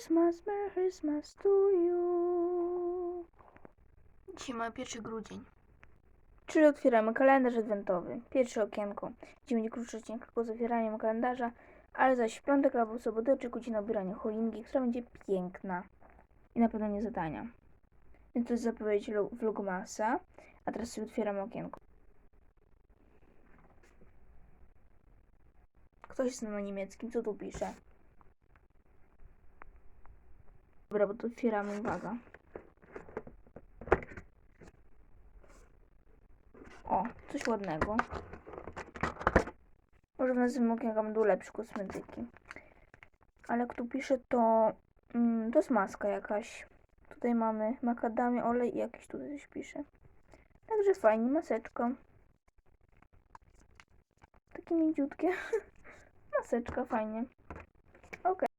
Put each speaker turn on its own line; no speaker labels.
Christmas, Merry Christmas to you.
Dzisiaj mamy 1 grudzień.
Czyli otwieramy kalendarz adwentowy. Pierwsze okienko. Gdzie będzie krótszy odcinek tylko z otwieraniem kalendarza, ale zaś w piątek albo w sobotę oczekujcie na obieranie choinki, która będzie piękna. I na pewno nie zadania. Więc to jest zapowiedź lo- vlogmasa. A teraz sobie otwieramy okienko. Ktoś jest na niemieckim, co tu pisze? Dobra, bo to otwieramy, uwaga. O, coś ładnego. Może w następnym okienku będą lepsze kosmetyki. Ale jak tu pisze, to mm, to jest maska jakaś. Tutaj mamy makadamię, olej i jakieś tutaj coś pisze. Także fajnie, maseczka. Takie mięciutkie. Maseczka, fajnie.